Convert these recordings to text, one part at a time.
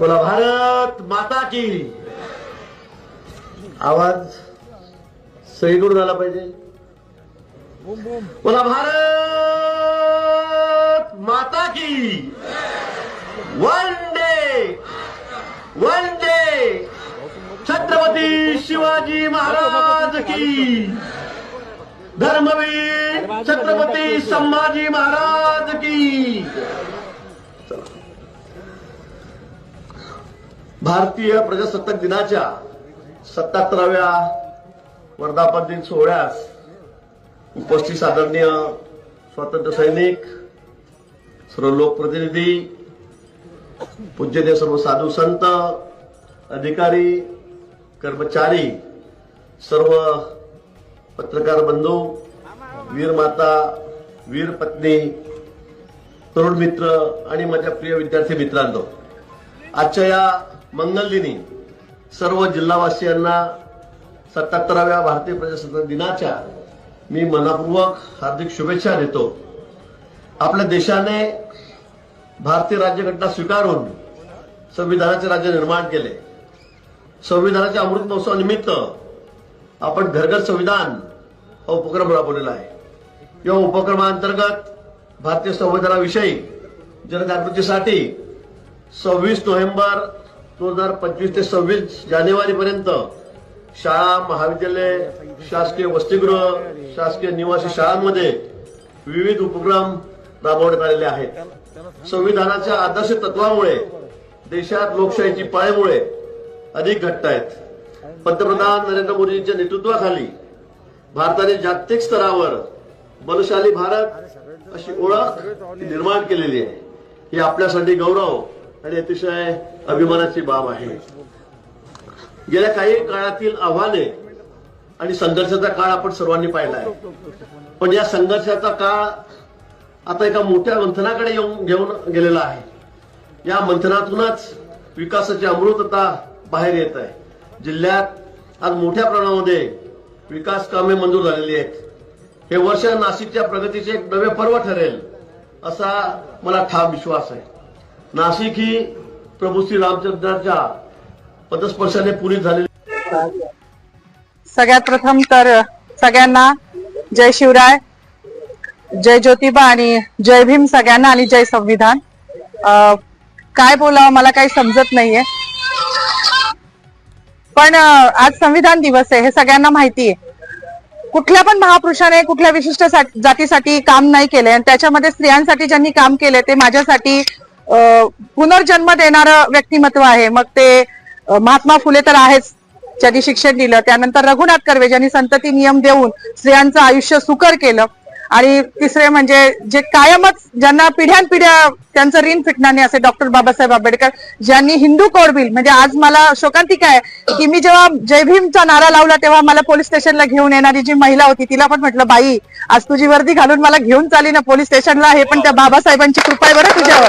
बोला भारत माता की आवाज सगळीकडून आला पाहिजे. बोला भारत माता की वन डे वन डे. छत्रपती शिवाजी महाराज की. धर्मवीर छत्रपती संभाजी महाराज की. भारतीय प्रजासत्ताक दिनाच्या सत्याहत्तराव्या वर्धापन दिन सोहळ्यास उपस्थित आदरणीय स्वातंत्र्य सैनिक सर्व लोकप्रतिनिधी पूज्यदेव सर्व साधू संत अधिकारी कर्मचारी सर्व पत्रकार बंधू वीर माता वीर पत्नी तरुण मित्र आणि माझ्या प्रिय विद्यार्थी मित्रांनो आजच्या या मंगल दिनी सर्व जिल्हावासियांना सत्याहत्तराव्या भारतीय प्रजासत्ताक दिनाच्या मी मनापूर्वक हार्दिक शुभेच्छा देतो. आपल्या देशाने भारतीय राज्यघटना स्वीकारून संविधानाचे राज्य निर्माण केले. संविधानाच्या अमृत महोत्सवानिमित्त आपण घरघर संविधान हा उपक्रम राबवलेला आहे. या उपक्रमांतर्गत भारतीय संविधानाविषयी जनजागृतीसाठी सव्वीस नोव्हेंबर दोन हजार पंचवीस ते सव्वीस जानेवारी पर्यंत शाळा महाविद्यालय शासकीय वसतिगृह शासकीय निवासी शाळांमध्ये विविध उपक्रम राबवण्यात आलेले आहेत. संविधानाच्या आदर्श तत्वामुळे देशात लोकशाहीची पाळेमुळे अधिक घट्ट आहेत. पंतप्रधान नरेंद्र मोदींच्या नेतृत्वाखाली भारताने जागतिक स्तरावर बलशाली भारत अशी ओळख निर्माण केलेली आहे. ही आपल्यासाठी गौरव आणि अतिशय अभिमानाची बाब आहे. गेल्या काही काळातील आव्हाने आणि संघर्षाचा काळ आपण सर्वांनी पाहिला आहे. पण या संघर्षाचा काळ आता एका मोठ्या मंथनाकडे येऊन घेऊन गेलेला आहे. या मंथनातूनच विकासाची अमृतता बाहेर येत आहे. जिल्ह्यात आज मोठ्या प्रमाणामध्ये विकास कामे मंजूर झालेली आहेत. हे वर्ष नाशिकच्या प्रगतीचे एक नवे पर्व ठरेल असा मला ठाम विश्वास आहे. नाशिक ही प्रभू श्री रामचंद्राच्या पदस्पर्शाने पुरी झालेली सगळ्यात प्रथम तर सगळ्यांना जय शिवराय जय ज्योतिबा आणि जय भीम सगळ्यांना आणि जय संविधान. अं, काय बोलावं मला काही समजत नाहीये. पण आज संविधान दिवस आहे हे सगळ्यांना माहिती आहे. कुठल्या पण महापुरुषाने कुठल्या विशिष्ट जातीसाठी काम नाही केले आणि त्याच्यामध्ये स्त्रियांसाठी ज्यांनी काम केले ते माझ्यासाठी पुनर्जन्म देणारं व्यक्तिमत्व आहे. मग ते महात्मा फुले तर आहेच ज्यांनी शिक्षण दिलं. त्यानंतर रघुनाथ कर्वे ज्यांनी संतती नियम देऊन स्त्रियांचं आयुष्य सुकर केलं. आणि तिसरे म्हणजे जे कायमच ज्यांना पिढ्यानपिढ्या त्यांचं ऋण फिटणार नाही असे डॉक्टर बाबासाहेब आंबेडकर ज्यांनी हिंदू कोड बिल म्हणजे आज मला शोकांतिका आहे की मी जेव्हा जय भीमचा नारा लावला तेव्हा मला पोलीस स्टेशनला घेऊन येणारी जी महिला होती तिला पण म्हटलं बाई आज तुझी वर्दी घालून मला घेऊन चाली ना पोलीस स्टेशनला हे पण त्या बाबासाहेबांची कृपा आहे बरं तुझ्यावर.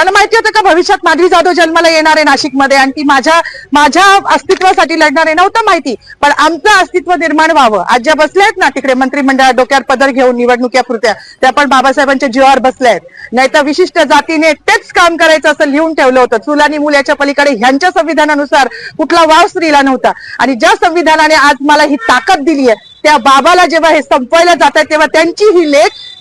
त्यांना माहिती होतं का भविष्यात माधवी जाधव जन्माला येणार आहे नाशिकमध्ये आणि ती माझ्या माझ्या अस्तित्वासाठी लढणार आहे नव्हतं माहिती. पण आमचं अस्तित्व निर्माण व्हावं. आज ज्या बसल्या आहेत ना तिकडे मंत्रिमंडळात डोक्यावर पदर घेऊन निवडणुक्या पुरत्या त्या पण बाबासाहेबांच्या जीवावर बसल्या आहेत. नाही तर विशिष्ट जातीने तेच काम करायचं असं लिहून ठेवलं होतं. चूल आणि मूल याच्या पलीकडे ह्यांच्या संविधानानुसार कुठला वाव स्त्रीला नव्हता. आणि ज्या संविधानाने आज मला ही ताकद दिली आहे त्या बाबाला जेव्हा हे संपवायला जात आहे तेव्हा त्यांची ही लेख